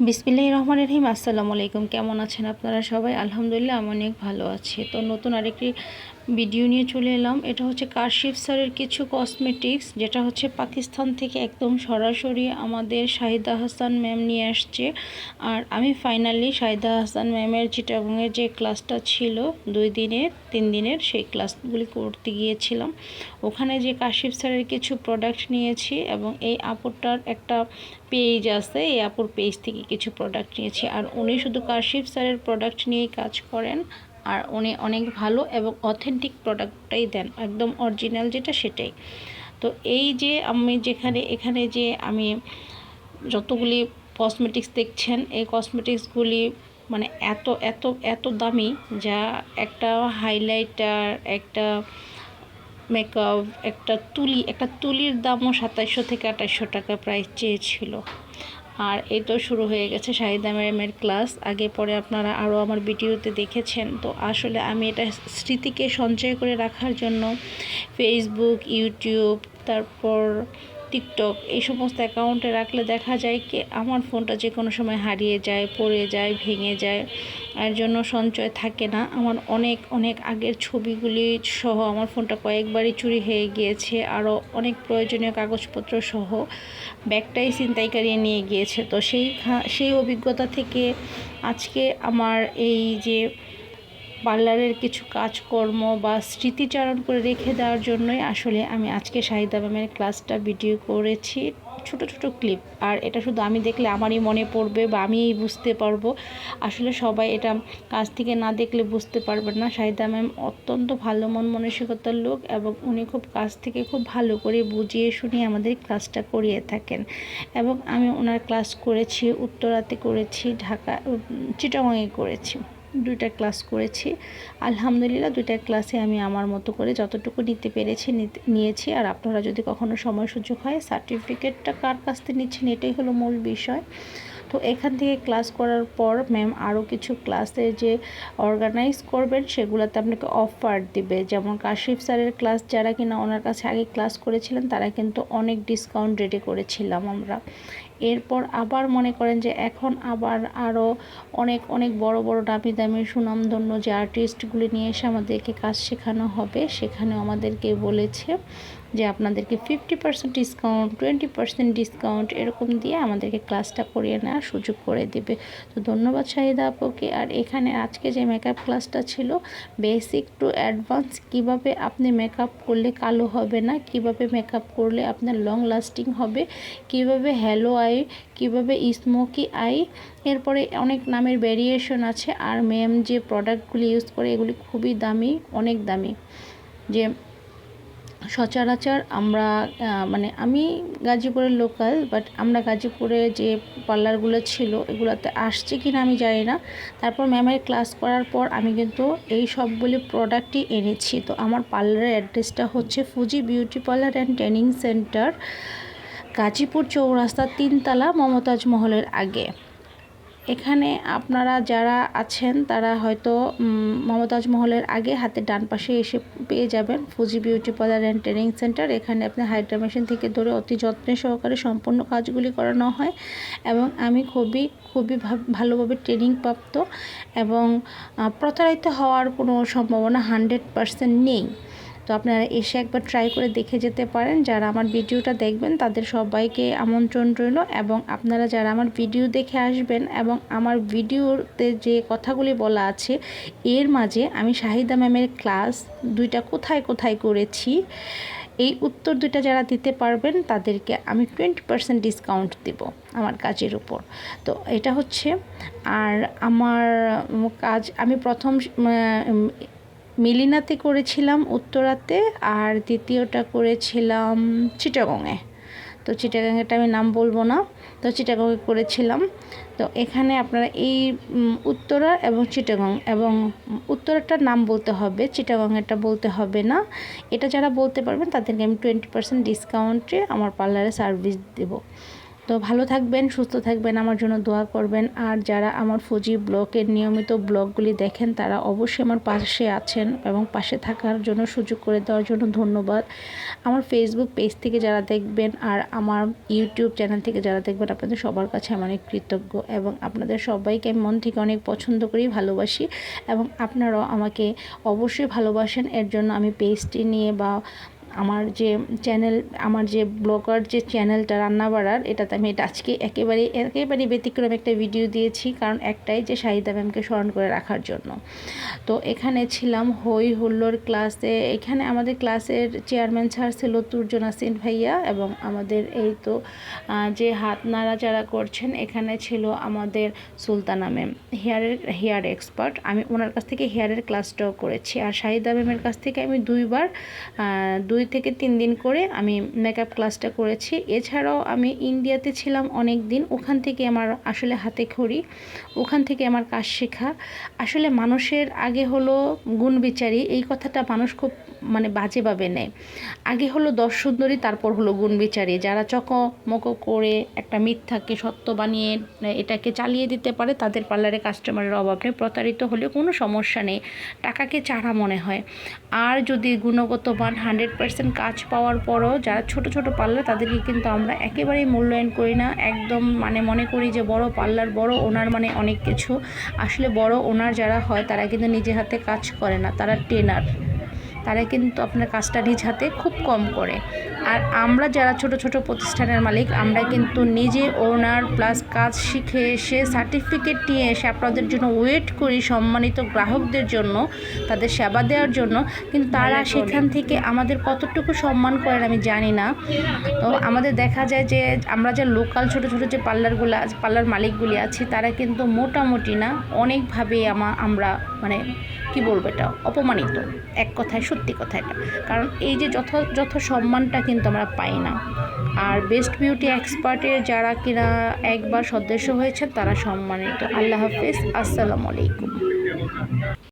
বিসমিল্লাহ রহমান রহিম, আসসালামু আলাইকুম। কেমন আছেন আপনারা সবাই? আলহামদুলিল্লাহ, আমি অনেক ভালো আছি। তো নতুন আরেকটি ভিডিও নিয়ে চলে এলাম। এটা হচ্ছে কাশিফ স্যারের কিছু কসমেটিক্স যেটা হচ্ছে পাকিস্তান থেকে একদম সরাসরি আমাদের শাহিদা হাসান ম্যাম নিয়ে আসছে। আর আমি ফাইনালি শাহিদা হাসান ম্যামের চিটাগংয়ের যে ক্লাসটা ছিল, দুই দিনের, তিন দিনের সেই ক্লাসগুলি করতে গিয়েছিলাম। ওখানে যে কাশিফ স্যারের কিছু প্রোডাক্ট নিয়েছি এবং এই আপুরটার একটা পেজ আছে, এই আপুর পেজ থেকে কিছু প্রোডাক্ট নিয়েছি। আর উনি শুধু কাশিফ স্যারের প্রোডাক্ট নিয়েই কাজ করেন। আর উনি অনেক ভালো এবং অথেন্টিক প্রোডাক্টটাই দেন, একদম অরিজিনাল যেটা সেটাই। তো এই যে আমি যেখানে, এখানে যে আমি যতগুলি কসমেটিক্স দেখছেন, এই কসমেটিক্সগুলি মানে এত এত এত দামি যা একটা হাইলাইটার একটা মেকআপ একটা তুলি, একটা তুলির দামও সাতাইশশো থেকে আঠাইশশো টাকা প্রাইস চেয়েছিল। আর এই তো শুরু হয়ে গেছে শাহিদা ম্যাডামের ক্লাস। আগে পরে আপনারা আরও আমার ভিডিওতে দেখেছেন। তো আসলে আমি এটা স্মৃতিকে সঞ্চয় করে রাখার জন্য ফেসবুক ইউটিউব তারপর টিকটক, এই সমস্ত অ্যাকাউন্টে রাখলে দেখা যায় কি আমার ফোনটা যে কোনো সময় হারিয়ে যায়, পড়ে যায়, ভেঙে যায়, এর জন্য সঞ্চয় থাকে না। আমার অনেক অনেক আগের ছবিগুলি সহ আমার ফোনটা কয়েকবারই চুরি হয়ে গিয়েছে। আরও অনেক প্রয়োজনীয় কাগজপত্র সহ ব্যাগটাই ছিনতাইকারিয়ে নিয়ে গিয়েছে। তো সেই সেই অভিজ্ঞতা থেকে আজকে আমার এই যে পার্লারের কিছু কাজকর্ম বা স্মৃতিচারণ করে রেখে দেওয়ার জন্যই আসলে আমি আজকে শাহিদা ম্যামের ক্লাসটা ভিডিও করেছি। ছোট ছোট ক্লিপ। আর এটা শুধু আমি দেখলে আমারই মনে পড়বে বা আমি বুঝতে পারব। আসলে সবাই এটা কাজ থেকে না দেখলে বুঝতে পারবেন না। শাহিদা ম্যাম অত্যন্ত ভালো মন মানসিকতার লোক এবং উনি খুব কাজ থেকে খুব ভালো করে বুঝিয়ে শুনিয়ে আমাদের ক্লাসটা করিয়ে থাকেন। এবং আমি ওনার ক্লাস করেছি, উত্তরাতে করেছি, ঢাকা চিটাগংয়ে করেছি। দুইটা ক্লাস করেছি। আলহামদুলিল্লাহ দুইটা ক্লাসে আমি আমার মতো করে যতটুকু নিতে পেরেছি নিয়েছি। আর আপনারা যদি কখনো সময় সুযোগ হয় সার্টিফিকেটটা কার কাছ থেকে নিচ্ছেন এটাই হলো মূল বিষয়। তো এখান থেকে ক্লাস করার পর ম্যাম আরও কিছু ক্লাসে যে অর্গানাইজ করবেন, সেগুলোতে আপনাকে অফার দিবে। যেমন কাশিফ স্যারের ক্লাস, যারা কিনা ওনার কাছে আগে ক্লাস করেছিলেন, তারা কিন্তু অনেক ডিসকাউন্ট রেডি করেছিলাম আমরা। এরপর আবার মনে করেন যে এখন আবার আরও অনেক অনেক বড় বড় দামি দামি সুনামধন্য যে আর্টিস্টগুলি নিয়ে এসে আমাদেরকে কাজ শেখানো হবে, সেখানেও আমাদেরকে বলেছে যে আপনাদেরকে fifty percent discount twenty percent discount এরকম দিয়ে আমাদেরকে ক্লাসটা করিয়ে নেওয়ার সুযোগ করে দেবে। তো ধন্যবাদ শাহিদা আপুকে। আর এখানে আজকে যে মেকআপ ক্লাসটা ছিল বেসিক টু অ্যাডভান্স কীভাবে আপনি মেকআপ করলে কালো হবে না, কীভাবে মেকআপ করলে আপনার লং লাস্টিং হবে, কীভাবে হ্যালো আই কীভাবে স্মোকি আই, এরপরে অনেক নামের ভ্যারিয়েশন আছে, আর ম্যাম যে প্রোডাক্টগুলি ইউজ করে, এগুলি খুবই দামি, অনেক দামি। যে সচরাচর আমরা মানে আমি গাজীপুরের লোকাল বাট আমরা গাজীপুরে যে পার্লারগুলো ছিল, এগুলোতে আসছে কি না আমি জানি না। তারপর ম্যামের ক্লাস করার পর আমি কিন্তু এই সবগুলি প্রোডাক্টই এনেছি। তো আমার পার্লারের অ্যাড্রেসটা হচ্ছে Fuji beauty parlour and training centre Gazipur Chowrasta তিনতলা মমতাজ মহলের আগে। এখানে আপনারা যারা আছেন, তারা হয়তো মমতাজ মহলের আগে হাতের ডান পাশে এসে পেয়ে যাবেন Fuji beauty parlour and training centre এখানে আপনি হাইড্রা মেশিন থেকে ধরে অতি যত্নে সহকারে সম্পূর্ণ কাজগুলি করানো হয় এবং আমি খুবই খুবই ভালোভাবে ট্রেনিং প্রাপ্ত এবং প্রতারিত হওয়ার কোনো সম্ভাবনা হান্ড্রেড পারসেন্ট নেই। তো আপনারা এসে একবার ট্রাই করে দেখে যেতে পারেন। যারা আমার ভিডিওটা দেখবেন, তাদের সবাইকে আমন্ত্রণ রইল এবং আপনারা যারা আমার ভিডিও দেখে আসবেন এবং আমার ভিডিওতে যে কথাগুলি বলা আছে, এর মাঝে আমি শাহিদা ম্যামের ক্লাস দুইটা কোথায় কোথায় করেছি, এই উত্তর দুইটা যারা দিতে পারবেন, তাদেরকে আমি টোয়েন্টি পার্সেন্ট ডিসকাউন্ট দেব আমার কাজের উপর। তো এটা হচ্ছে, আর আমার কাজ, আমি প্রথম মিলিনাতে করেছিলাম উত্তরাতে আর দ্বিতীয়টা করেছিলাম চিটাগংয়ে। তো চিটাগাংয়েটা আমি নাম বলব না, তো চিটাগংয়ে করেছিলাম। তো এখানে আপনারা এই উত্তরা এবং চিটাগং এবং উত্তরাটার নাম বলতে হবে, চিটাগংয়েরটা বলতে হবে না। এটা যারা বলতে পারবেন তাদেরকে আমি টোয়েন্টি পার্সেন্ট ডিসকাউন্টে আমার পার্লারে সার্ভিস দেবো। তো ভালো থাকবেন, সুস্থ থাকবেন, আমার জন্য দোয়া করবেন। আর যারা আমার ফুজি ব্লগের নিয়মিত ব্লগগুলি দেখেন, তারা অবশ্যই আমার পাশে আছেন এবং পাশে থাকার জন্য সুযোগ করে দেওয়ার জন্য ধন্যবাদ। আমার ফেসবুক পেজ থেকে যারা দেখবেন আর আমার ইউটিউব চ্যানেল থেকে যারা দেখবেন, আপনাদের সবার কাছে আমি অনেক কৃতজ্ঞ এবং আপনাদের সবাইকে আমি মন থেকে অনেক পছন্দ করি, ভালোবাসি এবং আপনারাও আমাকে অবশ্যই ভালোবাসেন। এর জন্য আমি পেজটি নিয়ে বা আমার যে চ্যানেল আমার যে ব্লগার যে চ্যানেলটা রান্না বাড়ার এটাতে আমি এটা আজকে একেবারে একেবারে ব্যতিক্রম একটা ভিডিও দিয়েছি, কারণ একটাই যে শাহিদা ম্যামকে স্মরণ করে রাখার জন্য। তো এখানে ছিলাম হই হুল্লোর ক্লাসে এখানে আমাদের ক্লাসের চেয়ারম্যান স্যার ছিল তুর্জন আসিন ভাইয়া এবং আমাদের এই তো যে হাত নাড়াচাড়া করছেন, এখানে ছিল আমাদের সুলতানা ম্যাম হেয়ারের হেয়ার এক্সপার্ট আমি ওনার কাছ থেকে হেয়ারের ক্লাসটাও করেছি। আর শাহিদা ম্যামের কাছ থেকে আমি দুইবার দুই দুই থেকে তিন দিন করে আমি মেকআপ ক্লাসটা করেছি। এছাড়াও আমি ইন্ডিয়াতে ছিলাম অনেক দিন। ওখান থেকে আমার আসলে হাতে খড়ি। ওখান থেকে আমার কাজ শেখা। আসলে মানুষের আগে হলো গুণ বিচারি এই কথাটা মানুষ খুব মানে বাজেভাবে নেয়। আগে হলো দশ সুন্দরী, তারপর হলো গুণ বিচারি যারা চকমক করে একটা মিথ্যাকে সত্য বানিয়ে এটাকে চালিয়ে দিতে পারে, তাদের পার্লারে কাস্টমারের অভাব নেই প্রতারিত হলে কোনো সমস্যা নেই। টাকাকে চারা মনে হয়। আর যদি গুণগত মান হান্ড্রেড পার্সেন্ট কাজ পাওয়ার পরও যারা ছোট ছোট পার্লার, তাদেরকে কিন্তু আমরা একেবারেই মূল্যায়ন করি না। একদম মানে মনে করি যে বড় পার্লার, বড় ওনার মানে অনেক কিছু। আসলে বড় ওনার যারা হয়, তারা কিন্তু নিজে হাতে কাজ করে না, তারা ট্রেনার তারা কিন্তু আপনার কাজটা নিজ হাতে খুব কম করে। আর আমরা যারা ছোট ছোট প্রতিষ্ঠানের মালিক আমরা কিন্তু নিজে ওনার প্লাস কাজ শিখে এসে সার্টিফিকেট নিয়ে এসে আপনাদের জন্য ওয়েট করি সম্মানিত গ্রাহকদের জন্য তাদের সেবা দেওয়ার জন্য। কিন্তু তারা সেখান থেকে আমাদের কতটুকু সম্মান করেন আমি জানি না। তো আমাদের দেখা যায় যে আমরা যে লোকাল ছোট ছোট যে পার্লারগুলো আছে পার্লার মালিকগুলি আছি তারা কিন্তু মোটামুটি না অনেকভাবে আমা আমরা মানে কি বলব এটা অপমানিত। এক কথায় সত্যি কথা এটা। কারণ এই যে যথা যথ সম্মানটা কিন্তু আমরা পাই না। আর বেস্ট বিউটি এক্সপার্টের যারা কিনা একবার সদস্য হয়েছে তারা সম্মানিত। আল্লাহ হাফিজ। আসসালামু আলাইকুম।